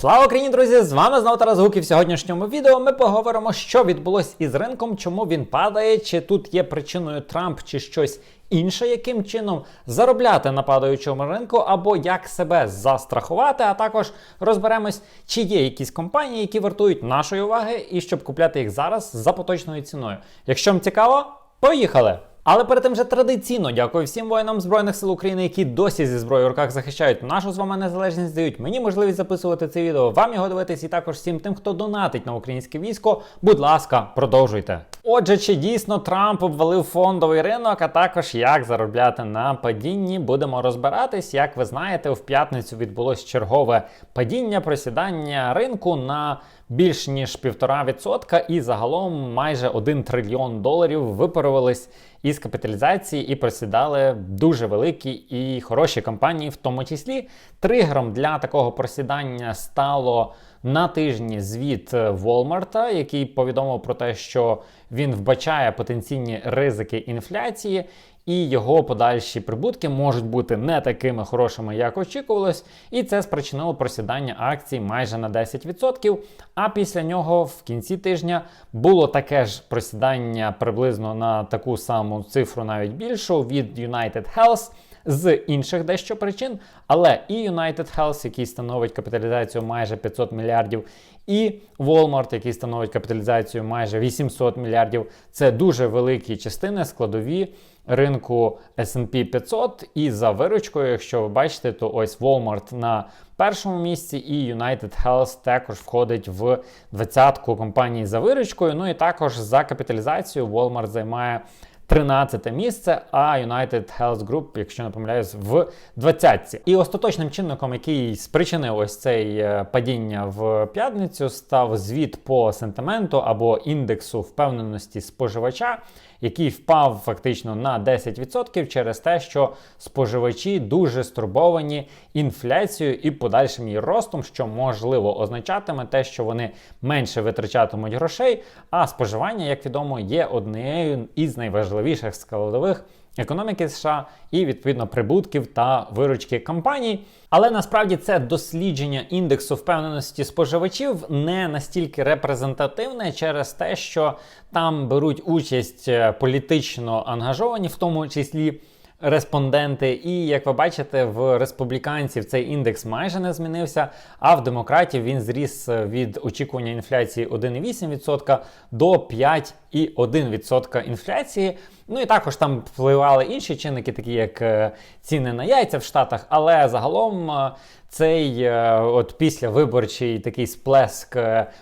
Слава Україні, друзі! З вами знову Тарас Гук і в сьогоднішньому відео ми поговоримо, що відбулось із ринком, чому він падає, чи тут є причиною Трамп, чи щось інше, яким чином заробляти на падаючому ринку, або як себе застрахувати. А також розберемось, чи є якісь компанії, які вартують нашої уваги, і щоб купляти їх зараз за поточною ціною. Якщо вам цікаво, поїхали! Але перед тим же традиційно дякую всім воїнам Збройних сил України, які досі зі зброєю в руках захищають нашу з вами незалежність, дають мені можливість записувати це відео, вам його дивитись, і також всім тим, хто донатить на українське військо. Будь ласка, продовжуйте. Отже, чи дійсно Трамп обвалив фондовий ринок, а також як заробляти на падінні, будемо розбиратись. Як ви знаєте, в п'ятницю відбулось чергове падіння, просідання ринку на більш ніж півтора відсотка, і загалом майже 1 трильйон доларів випарувались із капіталізації і просідали дуже великі і хороші компанії, в тому числі. Тригером для такого просідання стало на тижні звіт Walmart, який повідомив про те, що він вбачає потенційні ризики інфляції. І його подальші прибутки можуть бути не такими хорошими, як очікувалось, і це спричинило просідання акцій майже на 10%. А після нього в кінці тижня було таке ж просідання приблизно на таку саму цифру, навіть більшу від United Health з інших дещо причин. Але і United Health, який становить капіталізацію майже 500 мільярдів, і Walmart, який становить капіталізацію майже 800 мільярдів, це дуже великі частини складові ринку S&P 500. І за виручкою, якщо ви бачите, то ось Walmart на першому місці, і United Health також входить в двадцятку компаній за виручкою. Ну і також за капіталізацією Walmart займає 13 місце, а United Health Group, якщо не помиляюсь, в 20-ці. І остаточним чинником, який спричинив ось цей е, падіння в п'ятницю, став звіт по сентименту або індексу впевненості споживача який впав фактично на 10% через те, що споживачі дуже стурбовані інфляцією і подальшим її ростом, що можливо означатиме те, що вони менше витрачатимуть грошей. А споживання, як відомо, є однією із найважливіших складових економіки США і відповідно прибутків та виручки компаній. Але насправді це дослідження індексу впевненості споживачів не настільки репрезентативне через те, що там беруть участь е, політично ангажовані, в тому числі респонденти. І як ви бачите, в республіканців цей індекс майже не змінився, а в демократів він зріс від очікування інфляції 1,8% до 5,1% інфляції. Ну і також там впливали інші чинники, такі як е, ціни на яйця в Штатах, але загалом. Е, цей е, от післявиборчий такий сплеск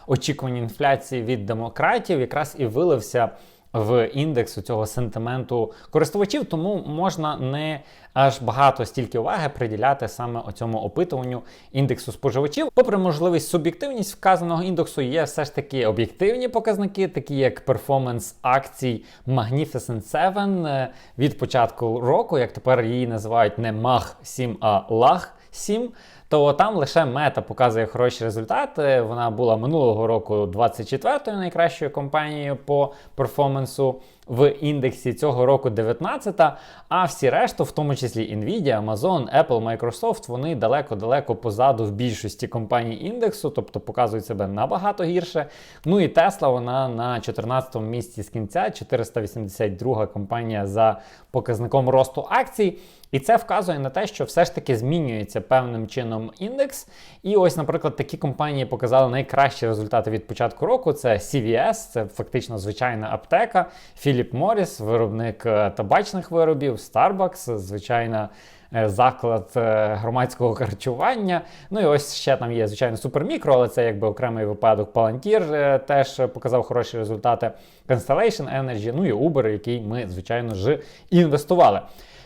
очікувань інфляції від демократів якраз і вилився в індекс цього сентименту користувачів, тому можна не аж багато стільки уваги приділяти саме цьому опитуванню індексу споживачів. Попри можливість суб'єктивність вказаного індексу, є все ж таки об'єктивні показники, такі як перформанс акцій Magnificent 7 е, від початку року, як тепер її називають не MAG 7, а LAG 7 то там лише мета показує хороші результати. Вона була минулого року 24-ю найкращою компанією по перформансу в індексі цього року 19-та, а всі решту, в тому числі Nvidia, Amazon, Apple, Microsoft, вони далеко-далеко позаду в більшості компаній індексу, тобто показують себе набагато гірше. Ну і Tesla, вона на 14-му місці з кінця, 482 компанія за показником росту акцій. І це вказує на те, що все ж таки змінюється певним чином індекс. І ось, наприклад, такі компанії показали найкращі результати від початку року. Це CVS, це фактично звичайна аптека, Philip Morris, виробник е, табачних виробів, Starbucks, звичайна. Е, заклад е, громадського харчування. Ну і ось ще там є, звичайно, супермікро, але це якби окремий випадок. Palantir теж показав хороші результати. Constellation Energy, ну і Uber, який ми, звичайно ж, інвестували.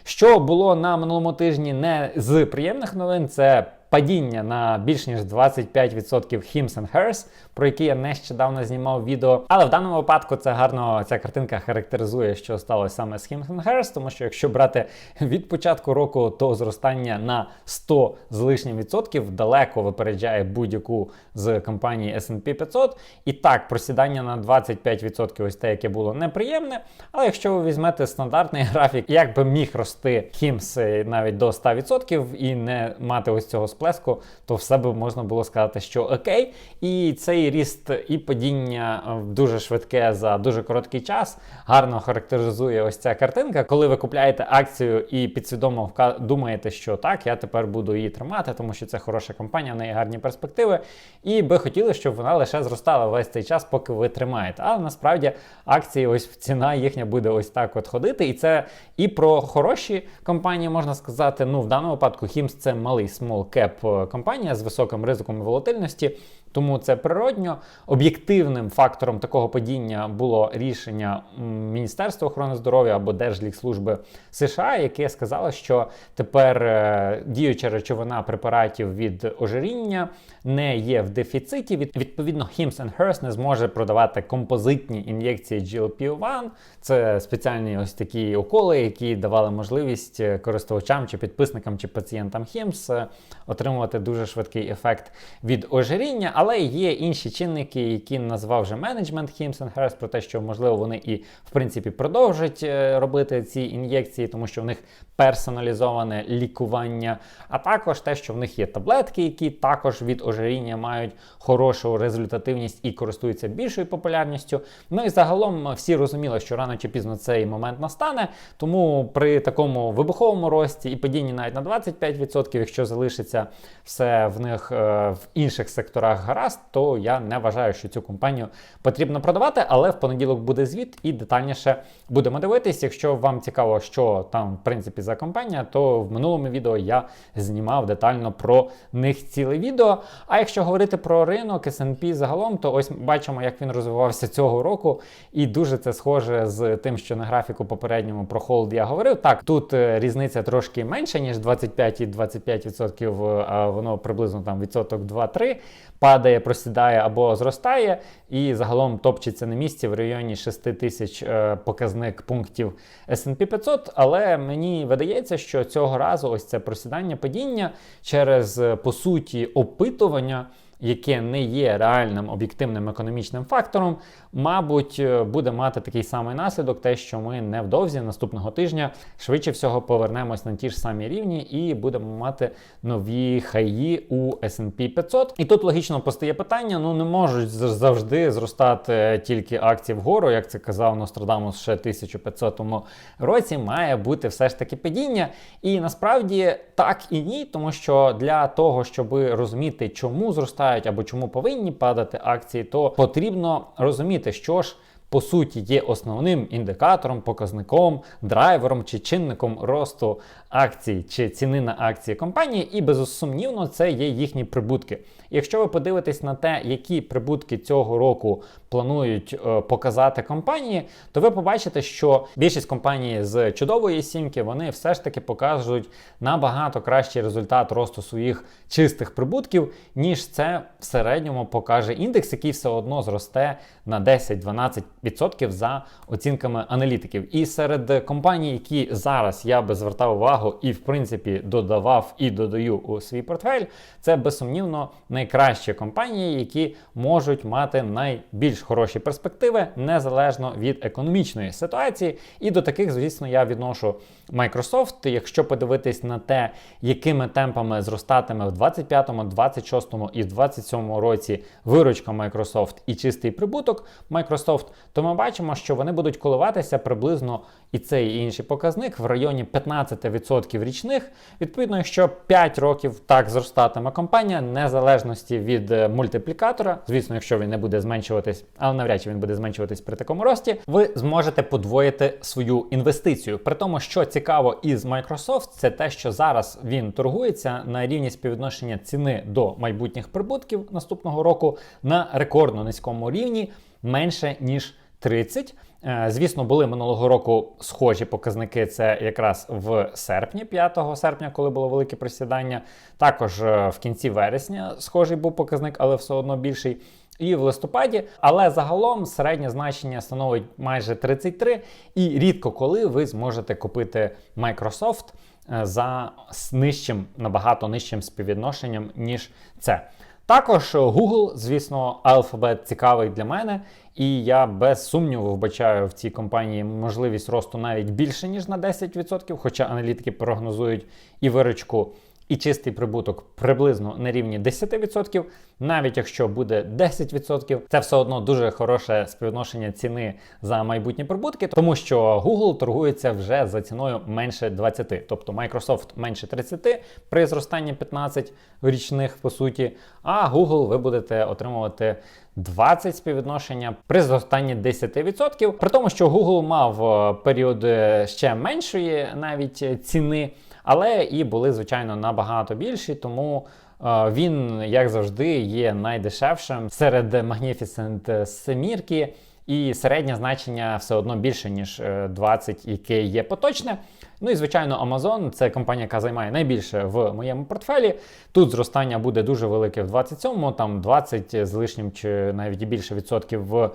Що було на минулому тижні не з приємних новин, це падіння на більш ніж 25% Hims Hers, про які я нещодавно знімав відео. Але в даному випадку це гарно ця картинка характеризує, що сталося саме з Hims Hers, тому що якщо брати від початку року, то зростання на 100 з лишнім відсотків далеко випереджає будь-яку з компанії S&P 500. І так, просідання на 25% ось те, яке було неприємне. Але якщо ви візьмете стандартний графік, як би міг рости Hims навіть до 100% і не мати ось цього сплеску, то все би можна було сказати, що окей. І цей ріст і падіння е, дуже швидке за дуже короткий час гарно характеризує ось ця картинка, коли ви купляєте акцію і підсвідомо думаєте, що так, я тепер буду її тримати, тому що це хороша компанія, в неї гарні перспективи, і би хотіли, щоб вона лише зростала весь цей час, поки ви тримаєте. Але насправді акції, ось ціна їхня буде ось так от ходити. І це і про хороші компанії можна сказати. Ну, в даному випадку HIMS це малий small cap компанія з високим ризиком волатильності. Тому це природньо. Об'єктивним фактором такого падіння було рішення Міністерства охорони здоров'я або Держлікслужби США, яке сказало, що тепер е, діюча речовина препаратів від ожиріння не є в дефіциті. Відповідно, Hims Hers не зможе продавати композитні ін'єкції GLP-1. Це спеціальні ось такі уколи, які давали можливість е, користувачам чи підписникам чи пацієнтам Hims е, отримувати дуже швидкий ефект від ожиріння. Але є інші чинники, які назвав вже менеджмент Hers, про те, що можливо вони і в принципі продовжать е, робити ці ін'єкції, тому що в них персоналізоване лікування, а також те, що в них є таблетки, які також від ожиріння мають хорошу результативність і користуються більшою популярністю. Ну і загалом всі розуміли, що рано чи пізно цей момент настане. Тому при такому вибуховому рості і падінні навіть на 25%, якщо залишиться все в них е, в інших секторах гаразд, то я не вважаю, що цю компанію потрібно продавати. Але в понеділок буде звіт і детальніше будемо дивитись. Якщо вам цікаво, що там в принципі за компанія, то в минулому відео я знімав детально про них ціле відео. А якщо говорити про ринок S&P загалом, то ось бачимо, як він розвивався цього року, і дуже це схоже з тим, що на графіку попередньому про холд я говорив. Так, тут е, різниця трошки менша, ніж 25 і 25%, а воно приблизно там відсоток 2-3 падає, просідає або зростає, і загалом топчеться на місці в районі 6 тисяч е, показник пунктів S&P 500, але мені видається, що цього разу ось це просідання падіння через е, по суті опитування. Яке не є реальним об'єктивним економічним фактором, мабуть, е, буде мати такий самий наслідок, те, що ми невдовзі наступного тижня швидше всього повернемось на ті ж самі рівні і будемо мати нові хаї у S&P 500. І тут логічно постає питання: ну не можуть завжди зростати тільки акції вгору, як це казав Нострадамус ще в 1500 році. Має бути все ж таки падіння. І насправді так і ні, тому що для того, щоб розуміти, чому зростають або чому повинні падати акції, то потрібно розуміти, що ж. По суті, є основним індикатором, показником, драйвером чи чинником росту акцій чи ціни на акції компанії, і безсумнівно це є їхні прибутки. Якщо ви подивитесь на те, які прибутки цього року планують е, показати компанії, то ви побачите, що більшість компаній з чудової сімки вони все ж таки покажуть набагато кращий результат росту своїх чистих прибутків, ніж це в середньому покаже індекс, який все одно зросте на 10-12% за оцінками аналітиків. І серед компаній, які зараз я би звертав увагу і в принципі додавав і додаю у свій портфель, це безсумнівно найкращі компанії, які можуть мати найбільш хороші перспективи незалежно від економічної ситуації. І до таких, звісно, я відношу Microsoft. Якщо подивитись на те, якими темпами зростатиме в 25-му, 26-му і 27-му році виручка Microsoft і чистий прибуток Microsoft, то ми бачимо, що вони будуть коливатися приблизно і цей і інший показник в районі 15% річних. Відповідно, якщо 5 років так зростатиме компанія, незалежності від е, мультиплікатора, звісно, якщо він не буде зменшуватись, але навряд чи він буде зменшуватись при такому рості, ви зможете подвоїти свою інвестицію. При тому, що цікаво із Microsoft, це те, що зараз він торгується на рівні співвідношення ціни до майбутніх прибутків наступного року на рекордно низькому рівні менше ніж 30. Е, Звісно, були минулого року схожі показники. Це якраз в серпні, 5 серпня, коли було велике присідання. Також е, в кінці вересня схожий був показник, але все одно більший. І в листопаді, але загалом середнє значення становить майже 33, і рідко коли ви зможете купити Microsoft е, за нижчим, набагато нижчим співвідношенням, ніж це. Також Google, звісно, Alphabet цікавий для мене, і я без сумніву вбачаю в цій компанії можливість росту навіть більше ніж на 10%, хоча аналітики прогнозують і виручку і чистий прибуток приблизно на рівні 10%, навіть якщо буде 10%, це все одно дуже хороше співвідношення ціни за майбутні прибутки, тому що Google торгується вже за ціною менше 20, тобто Microsoft менше 30 при зростанні 15 річних по суті. А Google ви будете отримувати 20 співвідношення при зростанні 10%. При тому, що Google мав е, періоди ще меншої навіть е, ціни, але і були, звичайно, набагато більші, тому. е, Він, як завжди, є найдешевшим серед Magnificent семірки, і середнє значення все одно більше, ніж е, 20, яке є поточне. Ну і звичайно, Amazon це компанія, яка займає найбільше в моєму портфелі. Тут зростання буде дуже велике в 27-му, там 20 з лишнім чи навіть більше відсотків в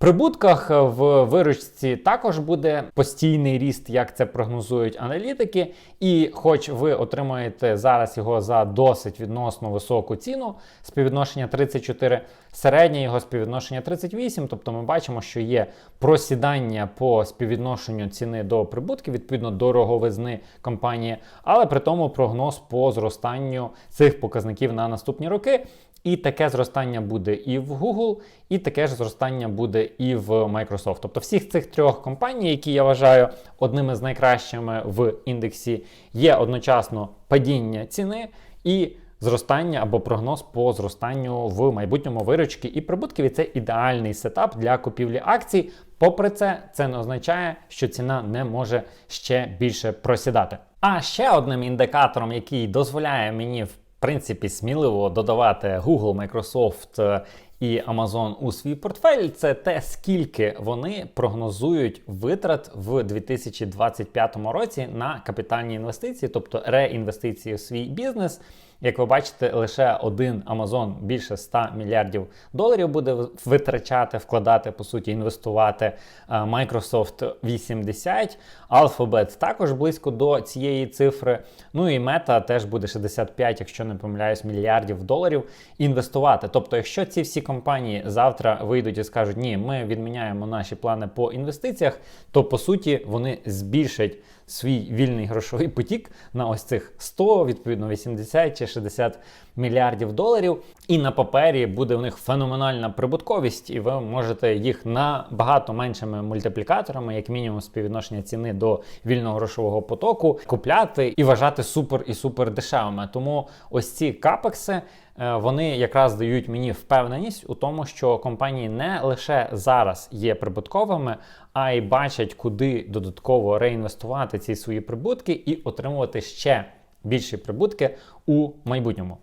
прибутках. В виручці також буде постійний ріст, як це прогнозують аналітики. І хоч ви отримаєте зараз його за досить відносно високу ціну, співвідношення 34, середнє його співвідношення 38, тобто ми бачимо, що є просідання по співвідношенню ціни до прибутків, відповідно дороговизни компанії, але при тому прогноз по зростанню цих показників на наступні роки. І таке зростання буде і в Google, і таке ж зростання буде і в Microsoft. Тобто всіх цих трьох компаній, які я вважаю одними з найкращими в індексі, є одночасно падіння ціни і зростання або прогноз по зростанню в майбутньому виручки і прибутків. І це ідеальний сетап для купівлі акцій. Попри це, це не означає, що ціна не може ще більше просідати. А ще одним індикатором, який дозволяє мені в принципі сміливо додавати Google, Microsoft е, і Amazon у свій портфель, це те, скільки вони прогнозують витрат в 2025 році на капітальні інвестиції, тобто реінвестиції в свій бізнес. Як ви бачите, лише один Amazon більше 100 мільярдів доларів буде витрачати, вкладати, по суті, інвестувати. Е, Microsoft 80, Alphabet також близько до цієї цифри. Ну і Meta теж буде 65, якщо не помиляюсь, мільярдів доларів інвестувати. Тобто, якщо ці всі компанії завтра вийдуть і скажуть, ні, ми відміняємо наші плани по інвестиціях, то по суті вони збільшать свій вільний грошовий потік на ось цих 100, відповідно 80 чи 60 мільярдів доларів. І на папері буде у них феноменальна прибутковість, і ви можете їх набагато меншими мультиплікаторами, як мінімум співвідношення ціни до вільного грошового потоку, купляти і вважати супер і супер дешевими. Тому ось ці капекси. Е, Вони якраз дають мені впевненість у тому, що компанії не лише зараз є прибутковими, а й бачать, куди додатково реінвестувати ці свої прибутки і отримувати ще більші прибутки у майбутньому.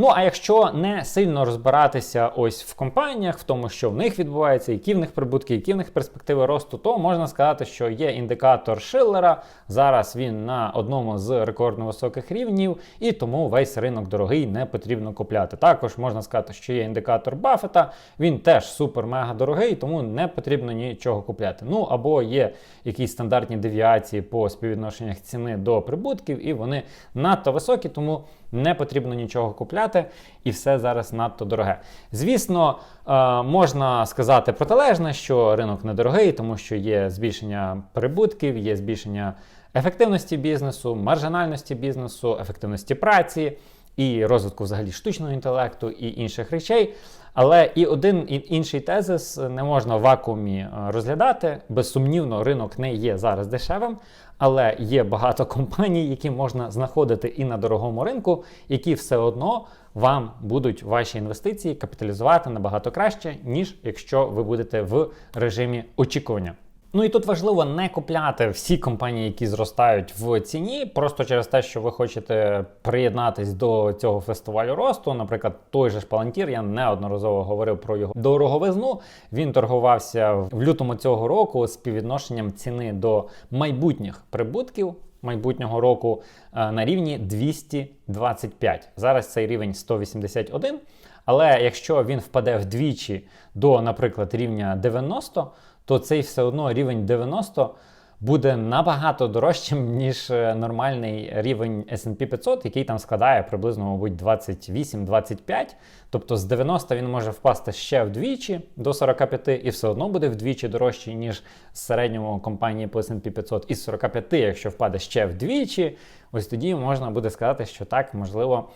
Ну а якщо не сильно розбиратися ось в компаніях, в тому, що в них відбувається, які в них прибутки, які в них перспективи росту, то можна сказати, що є індикатор Шиллера. Зараз він на одному з рекордно високих рівнів, і тому весь ринок дорогий не потрібно купляти. Також можна сказати, що є індикатор Баффета, він теж супер-мега дорогий, тому не потрібно нічого купляти. Ну або є якісь стандартні девіації по співвідношеннях ціни до прибутків, і вони надто високі, тому не потрібно нічого купляти, і все зараз надто дороге. Звісно, е, можна сказати протилежне, що ринок недорогий, тому що є збільшення прибутків, є збільшення ефективності бізнесу, маржинальності бізнесу, ефективності праці. І розвитку взагалі штучного інтелекту і інших речей. Але і один і інший тезис не можна в вакуумі е, розглядати. Безсумнівно, ринок не є зараз дешевим, але є багато компаній, які можна знаходити і на дорогому ринку, які все одно вам будуть ваші інвестиції капіталізувати набагато краще, ніж якщо ви будете в режимі очікування. Ну і тут важливо не купляти всі компанії, які зростають в ціні, просто через те, що ви хочете приєднатись до цього фестивалю росту. Наприклад, той же ж Palantir, я неодноразово говорив про його дороговизну. Він торгувався в лютому цього року з співвідношенням ціни до майбутніх прибутків. Майбутнього року е, на рівні 225. Зараз цей рівень 181. Але якщо він впаде вдвічі до, наприклад, рівня 90, то цей все одно рівень 90 буде набагато дорожчим, ніж е, нормальний рівень S&P 500, який там складає приблизно, мабуть, 28-25. Тобто з 90 він може впасти ще вдвічі до 45 і все одно буде вдвічі дорожчий, ніж з середнього компанії по S&P 500. І з 45, якщо впаде ще вдвічі, ось тоді можна буде сказати, що так, можливо.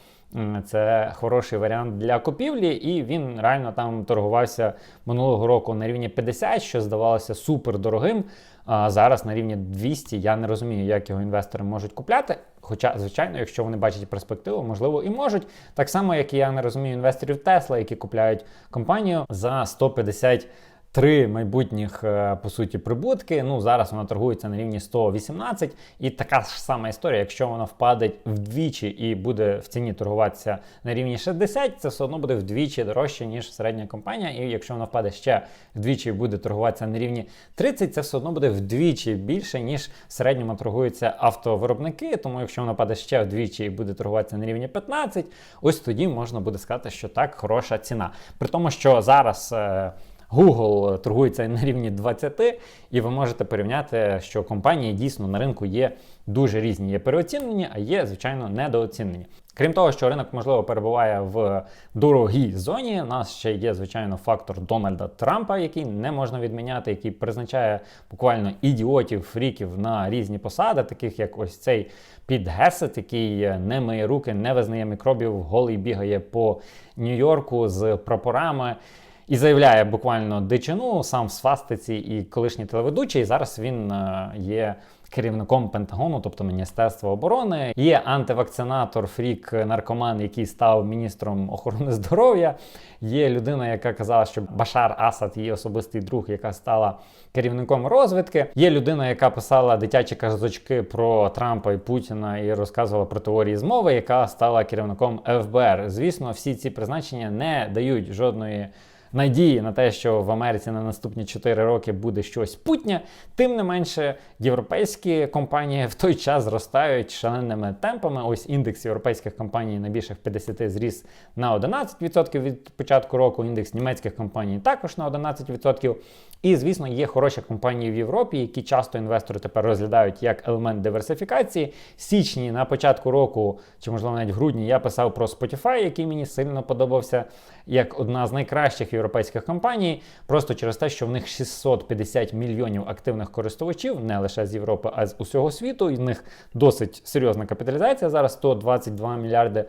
Це хороший варіант для купівлі, і він реально там торгувався минулого року на рівні 50, що здавалося супер дорогим. А зараз на рівні 200 я не розумію, як його інвестори можуть купляти. Хоча, звичайно, якщо вони бачать перспективу, можливо, і можуть. Так само, як і я не розумію інвесторів Tesla, які купляють компанію за 150 Три майбутніх е, по суті прибутки. Ну зараз вона торгується на рівні 118, і така ж сама історія. Якщо вона впаде вдвічі і буде в ціні торгуватися на рівні 60, це все одно буде вдвічі дорожче ніж середня компанія. І якщо вона впаде ще вдвічі і буде торгуватися на рівні 30, це все одно буде вдвічі більше ніж в середньому торгуються автовиробники. Тому якщо вона впаде ще вдвічі і буде торгуватися на рівні 15, ось тоді можна буде сказати, що так хороша ціна. При тому, що зараз. Е, Google торгується на рівні 20, і ви можете порівняти, що компанії дійсно на ринку є дуже різні. Є переоцінені, а є, звичайно, недооцінені. Крім того, що ринок, можливо, перебуває в дорогій зоні. У нас ще є, звичайно, фактор Дональда Трампа, який не можна відміняти, який призначає буквально ідіотів, фріків на різні посади, таких як ось цей Піт Гесет, який не миє руки, не визнає мікробів, голий бігає по Нью-Йорку з прапорами. І заявляє буквально дичину сам в свастиці і колишній телеведучий. Зараз він е, є керівником Пентагону, тобто Міністерства оборони. Є антивакцинатор, фрік, наркоман, який став міністром охорони здоров'я. Є людина, яка казала, що Башар Асад її особистий друг, яка стала керівником розвідки. Є людина, яка писала дитячі казочки про Трампа і Путіна і розказувала про теорії змови, яка стала керівником ФБР. Звісно, всі ці призначення не дають жодної надії на те, що в Америці на наступні 4 роки буде щось путнє, тим не менше європейські компанії в той час зростають шаленими темпами. Ось індекс європейських компаній на більших 50 зріс на 11% від початку року. Індекс німецьких компаній також на 11%. І, звісно, є хороші компанії в Європі, які часто інвестори тепер розглядають як елемент диверсифікації. В січні на початку року, чи можливо навіть в грудні, я писав про Spotify, який мені сильно подобався як одна з найкращих європейських компаній, просто через те, що в них 650 мільйонів активних користувачів, не лише з Європи, а з усього світу. І в них досить серйозна капіталізація. Зараз 122 мільярди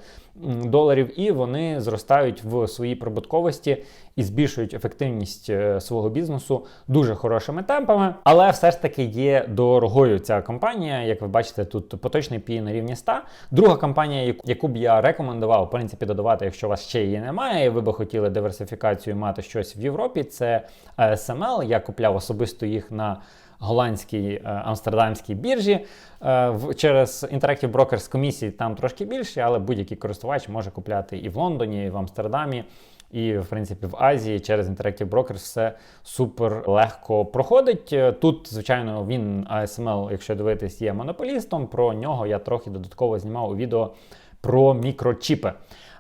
доларів, і вони зростають в своїй прибутковості і збільшують ефективність е, свого бізнесу дуже хорошими темпами. Але все ж таки є дорогою ця компанія. Як ви бачите, тут поточний пі на рівні 100. Друга компанія, яку- б я рекомендував в принципі додавати, якщо у вас ще її немає, і ви би хотіли диверсифікацію мати щось в Європі. Це ASML. Я купляв особисто їх на голландській е, амстердамській біржі. Е, через Interactive Brokers комісії там трошки більше, але будь-який користувач може купляти і в Лондоні, і в Амстердамі. І, в принципі, в Азії через Interactive Brokers все супер легко проходить. Е, Тут, звичайно, він ASML, якщо дивитись, є монополістом. Про нього я трохи додатково знімав у відео про мікрочіпи.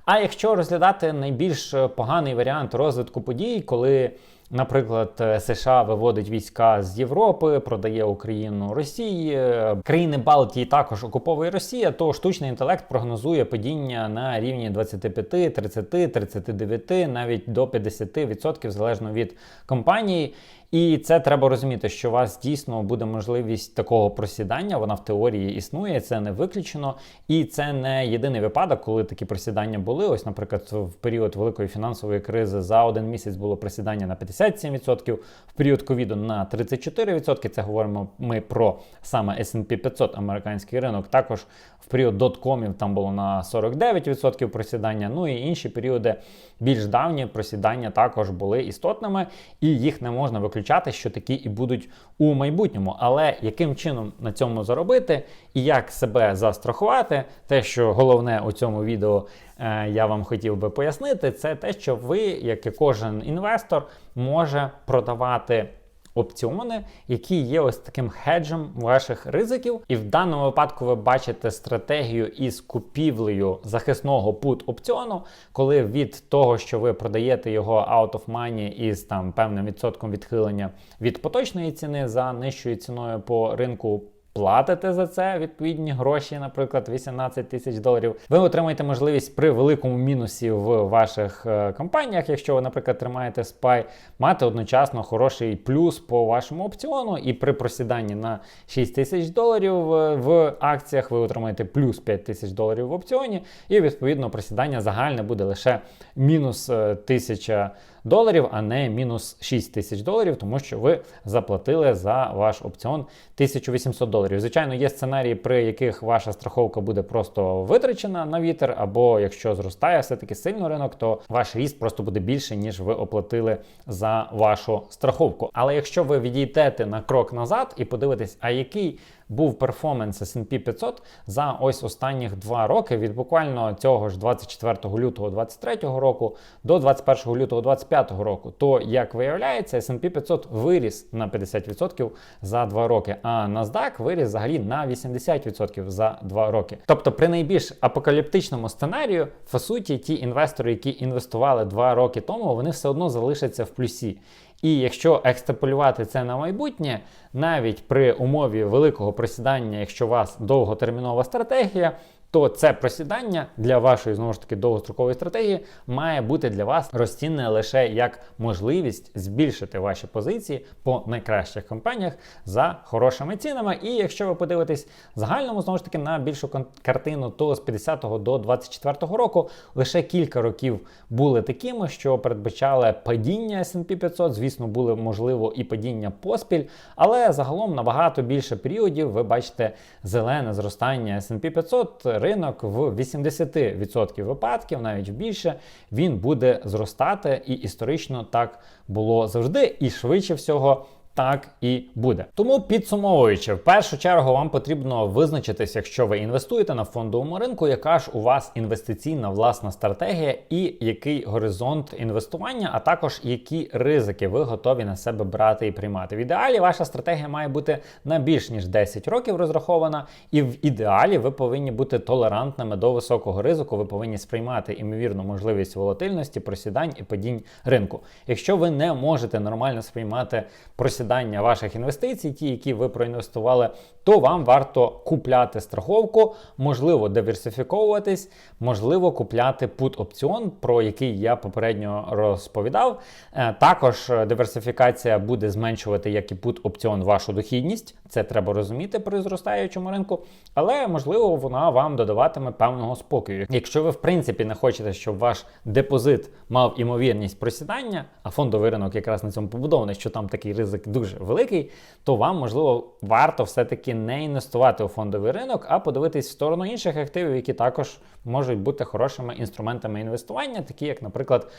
А якщо розглядати найбільш е, поганий варіант розвитку подій, коли Наприклад, е, США виводить війська з Європи, продає Україну Росії. Країни Балтії також окуповує Росія. То штучний інтелект прогнозує падіння на рівні 25, 30, 39, навіть до 50% залежно від компанії. І це треба розуміти, що у вас дійсно буде можливість такого просідання. Вона в теорії існує, це не виключено. І це не єдиний випадок, коли такі просідання були. Ось, наприклад, в період великої фінансової кризи за один місяць було просідання на 57%, в період ковіду на 34%. Це говоримо ми про саме S&P 500, американський ринок. Також в період доткомів там було на 49% просідання. Ну і інші періоди більш давні просідання також були істотними, і їх не можна виключати, що такі і будуть у майбутньому. Але яким чином на цьому заробити і як себе застрахувати, те, що головне у цьому відео е, я вам хотів би пояснити, це те, що ви, як і кожен інвестор, може продавати опціони, які є ось таким хеджем ваших ризиків. І в даному випадку ви бачите стратегію із купівлею захисного put опціону, коли від того, що ви продаєте його out of money із там певним відсотком відхилення від поточної ціни за нижчою ціною по ринку платите за це відповідні гроші, наприклад, 18 тисяч доларів. Ви отримаєте можливість при великому мінусі в ваших е, компаніях, якщо ви, наприклад, тримаєте SPY, мати одночасно хороший плюс по вашому опціону, і при просіданні на 6 тисяч доларів е, в акціях ви отримаєте плюс 5 тисяч доларів в опціоні, і відповідно просідання загальне буде лише мінус е, тисяча доларів, а не мінус 6 тисяч доларів, тому що ви заплатили за ваш опціон 1800 доларів. Звичайно, є сценарії, при яких ваша страховка буде просто витрачена на вітер, або якщо зростає все-таки сильно ринок, то ваш ріст просто буде більше, ніж ви оплатили за вашу страховку. Але якщо ви відійдете на крок назад і подивитесь, а який був перформанс S&P 500 за ось останніх два роки від буквально цього ж 24 лютого 2023 року до 21 лютого 2025 року, то як виявляється, S&P 500 виріс на 50% за два роки, а NASDAQ виріс взагалі на 80% за два роки. Тобто, при найбільш апокаліптичному сценарію, по суті, ті інвестори, які інвестували два роки тому, вони все одно залишаться в плюсі. І якщо екстраполювати це на майбутнє, навіть при умові великого просідання, якщо у вас довготермінова стратегія, то це просідання для вашої знову ж таки довгострокової стратегії має бути для вас розцінне лише як можливість збільшити ваші позиції по найкращих компаніях за хорошими цінами. І якщо ви подивитесь загальному знову ж таки на більшу картину, то з 50 до 24 року лише кілька років були такими, що передбачали падіння S&P 500, звісно, були можливо і падіння поспіль, але загалом набагато більше періодів ви бачите зелене зростання S&P 500 ринок в 80% випадків, навіть більше, він буде зростати, і історично так було завжди, і швидше всього так і буде. Тому підсумовуючи, в першу чергу вам потрібно визначитись, якщо ви інвестуєте на фондовому ринку, яка ж у вас інвестиційна власна стратегія і який горизонт інвестування, а також які ризики ви готові на себе брати і приймати. В ідеалі ваша стратегія має бути на більш ніж 10 років розрахована, і в ідеалі ви повинні бути толерантними до високого ризику. Ви повинні сприймати імовірну можливість волатильності, просідань і падінь ринку. Якщо ви не можете нормально сприймати просідання, просідання ваших інвестицій, ті, які ви проінвестували, то вам варто купляти страховку, можливо, диверсифіковуватись, можливо, купляти put опціон, про який я попередньо розповідав. Е, також диверсифікація буде зменшувати як і put опціон вашу дохідність. Це треба розуміти при зростаючому ринку, але можливо вона вам додаватиме певного спокою. Якщо ви в принципі не хочете, щоб ваш депозит мав імовірність просідання, а фондовий ринок якраз на цьому побудований, що там такий ризик дуже великий, то вам можливо варто все-таки не інвестувати у фондовий ринок, а подивитись в сторону інших активів, які також можуть бути хорошими інструментами інвестування, такі як, наприклад,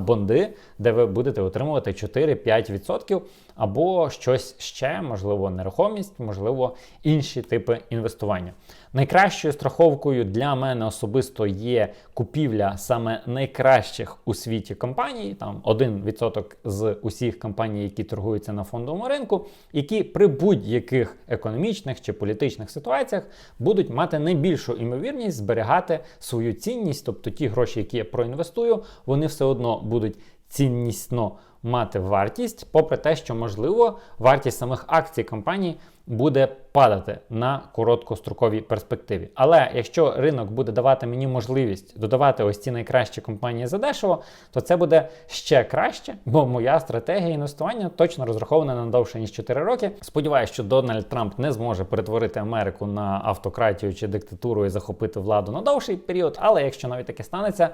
бонди, де ви будете отримувати 4-5% або щось ще, можливо, нерухомість, можливо, інші типи інвестування. Найкращою страховкою для мене особисто є купівля саме найкращих у світі компаній, там 1% з усіх компаній, які торгуються на фондовому ринку, які при будь-яких економічних чи політичних ситуаціях будуть мати найбільшу імовірність зберігати свою цінність, тобто ті гроші, які я проінвестую, вони все одно будуть ціннісно мати вартість, попри те, що можливо вартість самих акцій компанії буде падати на короткостроковій перспективі. Але якщо ринок буде давати мені можливість додавати ось ці найкращі компанії за дешево, то це буде ще краще, бо моя стратегія інвестування точно розрахована на довше ніж 4 роки. Сподіваюся, що Дональд Трамп не зможе перетворити Америку на автократію чи диктатуру і захопити владу на довший період. Але якщо навіть таке станеться,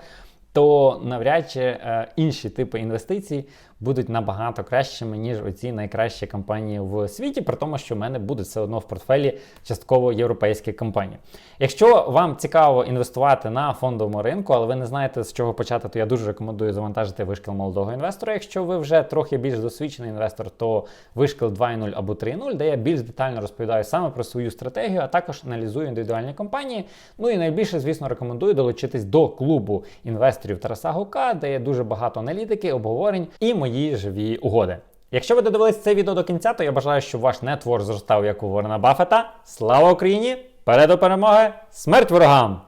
то навряд чи е, інші типи інвестицій будуть набагато кращими, ніж оці найкращі компанії в світі, при тому, що в мене буде все одно в портфелі частково європейські компанії. Якщо вам цікаво інвестувати на фондовому ринку, але ви не знаєте з чого почати, то я дуже рекомендую завантажити вишкіл молодого інвестора. Якщо ви вже трохи більш досвідчений інвестор, то вишкіл 2.0 або 3.0, де я більш детально розповідаю саме про свою стратегію, а також аналізую індивідуальні компанії. Ну і найбільше, звісно, рекомендую долучитись до клубу інвесторів Тараса Гука, де є дуже багато аналітики, обговорень і мої живі угоди. Якщо ви додивились це відео до кінця, то я бажаю, щоб ваш нетвор зростав як у Ворона Баффета. Слава Україні! Перед до перемоги! Смерть ворогам!